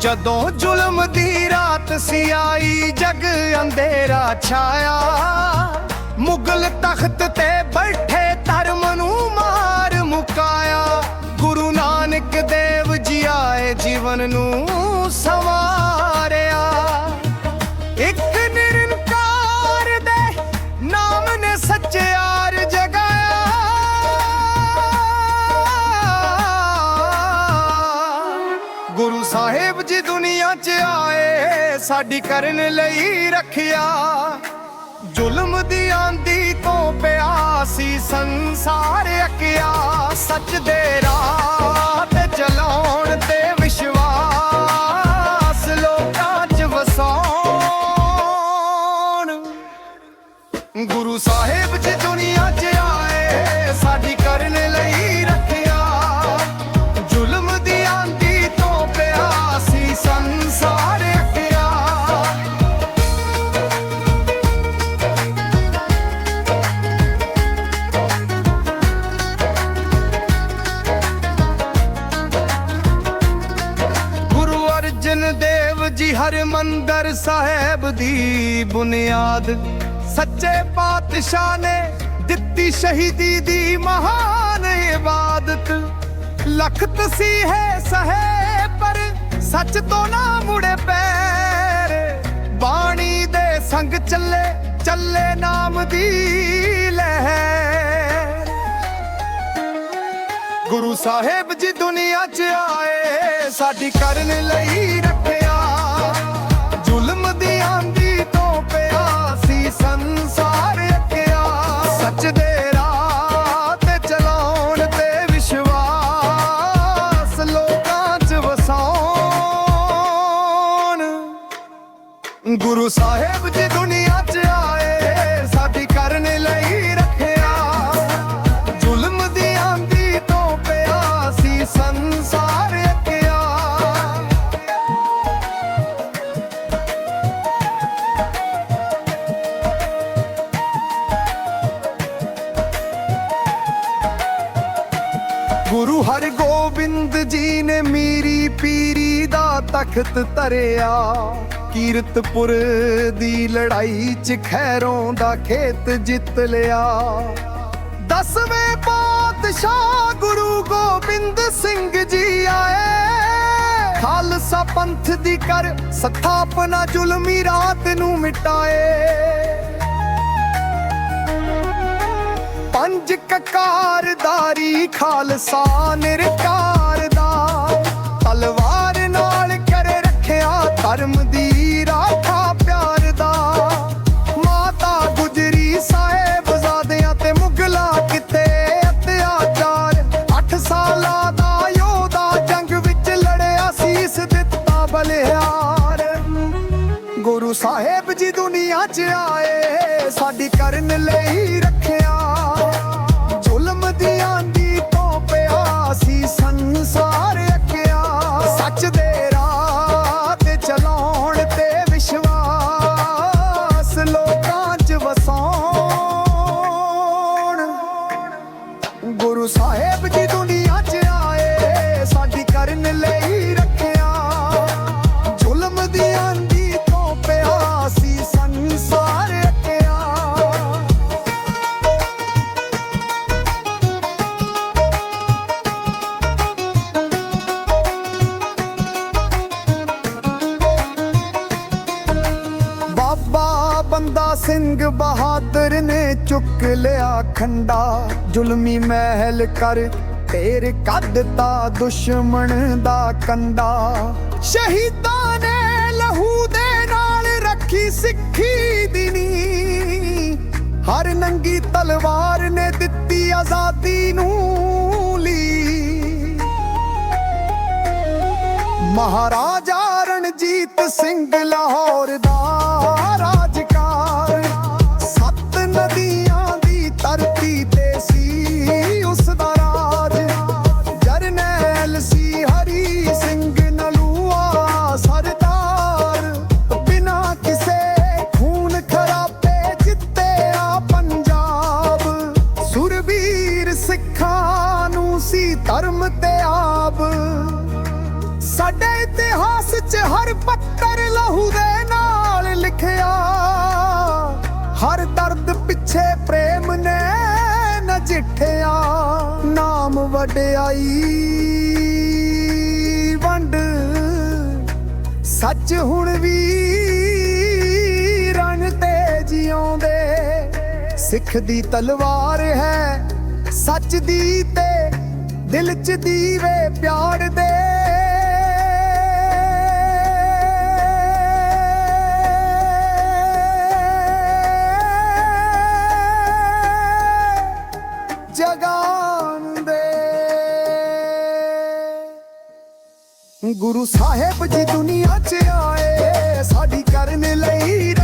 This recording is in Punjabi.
ਜਦੋਂ ਜ਼ੁਲਮ ਦੀ ਰਾਤ ਸੀ ਆਈ ਜਗ ਅੰਧੇਰਾ ਛਾਇਆ, ਮੁਗਲ ਤਖਤ ਤੇ ਬੈਠੇ ਧਰਮ ਨੂੰ ਮਾਰ ਮੁਕਾਇਆ, ਗੁਰੂ ਨਾਨਕ ਦੇਵ ਜੀ ਆਏ ਜੀਵਨ ਨੂੰ ਸਾਹਿਬ ਦੁਨੀਆ 'ਚ ਆਏ, ਸਾਡੀ ਕਰਨ ਲਈ ਰੱਖਿਆ। ਜ਼ੁਲਮ ਦੀ ਆਂਦੀ ਤੋਂ ਪਿਆਸੀ ਸੰਸਾਰ ਅਕਿਆ। ਸੱਚ ਦੇ ਰਾਹ ਤੇ ਚਲਾਉਣ ਤੇ ਵਿਸ਼ਵਾਸ ਲੋਕਾਂ 'ਚ ਵਸਾਉਣ। ਗੁਰੂ ਸਾਹਿਬ ਜੀ ਦੁਨੀਆ 'ਚ ਆਏ, ਸਾਡੀ ਜੀ ਹਰ ਸਾਹਿਬ ਦੀ ਬੁਨਿਆਦ। ਸੱਚੇ ਪਾਤਸ਼ਾਹ ਨੇ ਦਿੱਤੀ ਸ਼ਹੀਦੀ ਦੀ ਮਹਾਨ ਇਬਾਦਤ। ਲਖ ਤਸੀਹੇ ਸਹੇ, ਪਰ ਸੱਚ ਤੋਂ ਨਾ ਮੁੜੇ ਪੈਰ। ਬਾਣੀ ਦੇ ਸੰਗ ਚੱਲੇ ਚੱਲੇ ਨਾਮ ਦੀ ਲਹਿਰ। ਗੁਰੂ ਸਾਹਿਬ ਜੀ ਦੁਨੀਆ 'ਚ ਆਏ, ਸਾਡੀ ਕਰਨ ਲਈ ਰੱਖਿਆ ਜ਼ੁਲਮ ਦੀ ਆਂਦੀ ਤੋਂ ਪਿਆਸੀ ਸੰਸਾਰ ਅਕਿਆ। ਸੱਚ ਦੇ ਰਾਹ ਤੇ ਚਲਾਉਣ ਤੇ ਵਿਸ਼ਵਾਸ ਲੋਕਾਂ 'ਚ ਵਸਾਉਣ। ਗੁਰੂ ਸਾਹਿਬ ਜੀ ਦੁਨੀਆ 'ਚ ਆਏ। ਹਰਗੋਬਿੰਦ ਨੇ ਮੀਰੀ ਪੀਰੀ ਦਾ ਤਖਤ ਧਰਿਆ। ਕੀਰਤਪੁਰ ਦੀ ਲੜਾਈ ਚ ਖੈਰੋਂ ਦਾ ਖੇਤ ਜਿੱਤ ਲਿਆ। ਦਸਵੇਂ ਪਾਤਸ਼ਾਹ ਗੁਰੂ ਗੋਬਿੰਦ ਸਿੰਘ ਜੀ ਆਏ। ਖਾਲਸਾ ਪੰਥ ਦੀ ਕਰ ਸਥਾਪਨਾ ਜ਼ੁਲਮੀ ਰਾਤ ਨੂੰ ਮਿਟਾਏ। ਪੰਜ ਕਕਾਰਦਾਰੀ ਖਾਲਸਾ ਨਿਰਕਾਰ ਤਲਵਾਰ ਨਾਲ ਕਰ ਰੱਖਿਆ ਧਰਮ ਦੀ ਰਾਖਾ ਪਿਆਰ ਦਾ। ਮਾਤਾ ਗੁਜਰੀ ਸਾਹਿਬ ਜ਼ਾਦਿਆਂ ਤੇ ਮੁਗਲਾ ਕਿਤੇ ਅਤਿਆਚਾਰ। 8 ਸਾਲਾਂ ਦਾ ਯੋਧਾ ਜੰਗ ਵਿੱਚ ਲੜਿਆ ਸੀਸ ਦਿੱਤਾ ਬਲਿਹਾਰ। ਗੁਰੂ ਸਾਹਿਬ ਜੀ ਦੁਨੀਆ 'ਚ ਆਏ, ਸਾਡੀ ਕਰਨ ਲਈ ਰੱਖਿਆ। ਜ਼ੁਲਮ ਦੀ ਆਂਦੀ ਤੋਂ ਪਿਆ ਪਿਆਸੀ ਸੰਸਾਰ ਸਿੰਘ ਬਹਾਦਰ ਨੇ ਚੁੱਕ ਲਿਆ ਖੰਡਾ। ਜ਼ੁਲਮੀ ਮਹਿਲ ਕਰ ਤੇਰ ਕੱਢਤਾ ਦੁਸ਼ਮਣ ਦਾ ਕੰਡਾ। ਸ਼ਹੀਦਾਂ ਨੇ ਲਹੂ ਦੇ ਨਾਲ ਰੱਖੀ ਸਿੱਖੀ ਦੀ ਨੀ ਹਰ ਨੰਗੀ ਤਲਵਾਰ ਨੇ ਦਿੱਤੀ ਆਜ਼ਾਦੀ ਨੂੰ ਲਈ ਮਹਾਰਾਜਾ ਰਣਜੀਤ ਸਿੰਘ ਲਾਹੌਰ ਦਾ ਧਰਮ ਤੇ ਆਬ ਸਾਡੇ ਇਤਿਹਾਸ 'ਚ ਹਰ ਪੱਤਰ ਲਹੂ ਦੇ ਨਾਲ ਲਿਖਿਆ। ਹਰ ਦਰਦ ਪਿੱਛੇ ਪ੍ਰੇਮ ਨੇ ਨਜਿੱਠਿਆ ਨਾਮ ਵਡਿਆਈ ਵੰਡ। ਸੱਚ ਹੁਣ ਵੀ ਰਣ ਤੇ ਜਿਉਂਦੇ। ਸਿੱਖ ਦੀ ਤਲਵਾਰ ਹੈ ਸੱਚ ਦੀ ਤੇ ਦਿਲ ਚ ਦੀਵੇ ਪਿਆਰ ਦੇ। ਜਗਾਨ ਦੇ। ਗੁਰੂ ਸਾਹਿਬ ਜੀ ਦੁਨੀਆ 'ਚ ਆਏ, ਸਾਡੀ ਕਰਨ ਲਈ